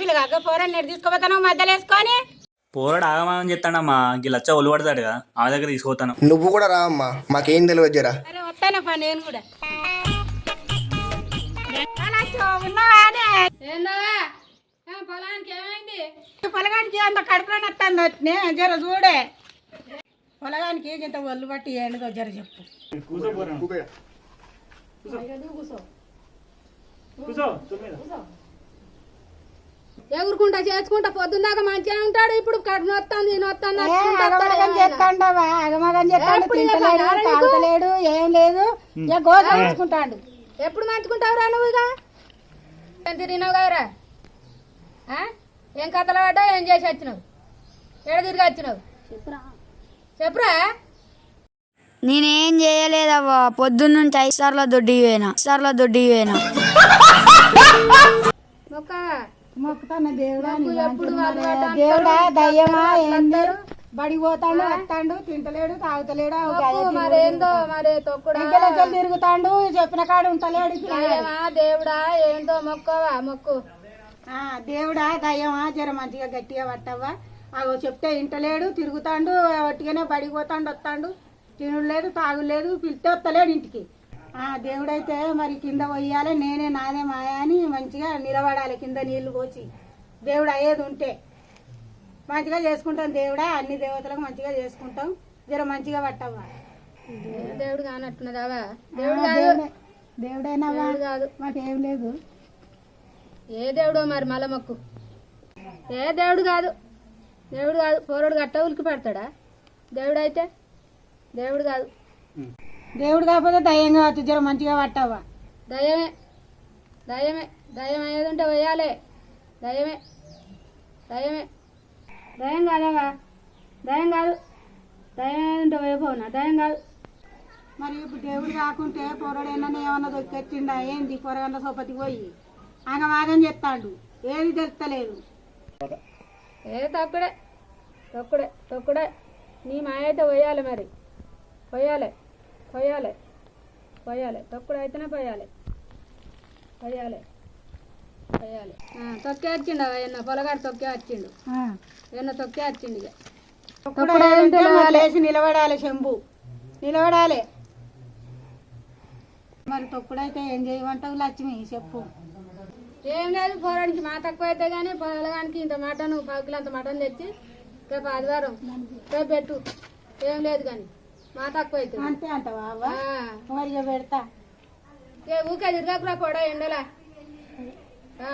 పిల్లగా నెట్ తీసుకోపోతాను మధ్యలో వేసుకొని. పోరాడు ఆగమాగం చెప్తాడమ్మా ఇంక లచ్చ ఒళ్ళు పడతాడు కదా ఆ దగ్గర తీసుకుపోతాను. నువ్వు కూడా రా అమ్మా మాకేం తెలియదు జరా. వస్తానప్పా నేను కూడా. పొలానికి ఏమైంది? పొలగానికి అంత కడుపులో నత్తంది వచ్చినే జర చూడే. పొలగానికి ఇంత ఒళ్ళు పట్టి ఏంటిదో జర చెప్పు. ఎగురుకుంటా చేసుకుంటా పొద్దున్నాక మంచిగా ఉంటాడు. ఇప్పుడు కడుపు నొత్తాంది ఏ, అగమగం చేస్తాండవా అగమగం చేస్తాడు తింటలేడు తాగుతలేడు ఏం లేదు ఇక గోస ఎప్పుడు మంచుకుంటావురా నువ్వు ఇక? తిరిగినావు కదరా? ఆ? ఏం కథలు పడ్డావు? ఏం చేసి వచ్చినావు? ఎడ తిరిగి వచ్చినావు? చెప్పురా? నేనేం చేయలేదవ్వా పొద్దున్నుంచి ఐదు సార్ల దొడ్డి పోయినా సార్ల దొడ్డి పోయినా. మొక్కుతాను దేవుడా. దేవుడా దయ్యమా ఏంది? బడి పోతాడు వస్తాడు తింటలేడు తాగుతలేడు మొక్కు మరేందో మరి తొక్కుడా? తిరుగుతాడు చెప్పిన కాడు ఉంటలేడు దేవుడా ఏంటో మొక్కవా? మొక్కు. ఆ, దేవుడా దయ్యమా జర మంచిగా గట్టిగా పట్టవ్వా? అగో చెప్తే ఇంటలేడు తిరుగుతాడు ఒట్టిగానే బడికి పోతాడు వస్తాడు. తినలేదు తాగులేదు పిలిస్తే వస్తలేడు ఇంటికి. ఆ దేవుడైతే మరి కింద పోయాలి నేనే నాదే మాయా అని మంచిగా నిలబడాలి కింద నీళ్ళు పోసి. దేవుడు అయ్యేది ఉంటే. మంచిగా చేసుకుంటాం దేవుడా అన్ని దేవతలకు మంచిగా చేసుకుంటాం. జర మంచిగా పట్టవ్వా దేవుడు కానట్టున్నదావా దేవుడు కాదు. దేవుడే దేవుడేనవ్వా దేవుడు కాదు. మాకేం లేదు. ఏ దేవుడో మరి మల్ల మొక్కు. ఏ దేవుడు కాదు. దేవుడు కాదు. పోరడు గట్ట ఉలికి పెడతాడా? దేవుడు అయితే దేవుడు కాదు. దేవుడు కాకపోతే దయ్యంగా వచ్చి జర మంచిగా పట్టవ్వా దయమే దయమే దయం అయ్యేది ఉంటే వేయాలి. దయమే దయమే దయం కాదవా దయం కాదు. దయం అయ్యేది ఉంటే వేయపోనా దయం కాదు. మరి ఇప్పుడు దేవుడు కాకుంటే పొరడైనా ఏమన్నా దొక్కెత్తిండా ఏంది? పొరగంట సోపతికి పోయి. ఆగమాగం చెప్తాడు. ఏది తెలుస్తలేదు. ఏ తొక్కుడే. తొక్కుడే. తొక్కుడే. నీ మాయ అయితే పోయాలి మరి. పోయాలి పోయాలి పోయాలి. తొక్కుడు అయితేనే పోయాలి పోయాలి పోయాలి. తొక్కే వచ్చిండు ఎన్న పొలగాడు తొక్కే వచ్చిండు. ఎన్న తొక్కే వచ్చిండు ఇక. లేచి నిలబడాలి శంభు. నిలబడాలి. మరి తొక్కుడైతే ఏం చేయమంటావు లక్ష్మి? చెప్పు. ఏం లేదు పోరానికి మా తక్కువ అయితే కానీ పొలగానికి ఇంత మటన్ పావు కిలో అంత మటన్ తెచ్చి రేపు ఆదివారం రేపు పెట్టు. ఏం లేదు కానీ మా తక్కువ అవుతుంది అంతే అంటావా అవ్వ? ఆ. మరి ఇక పెడతా ఏ ఊకే తిరగకురా పొడ ఎండలా ఆ,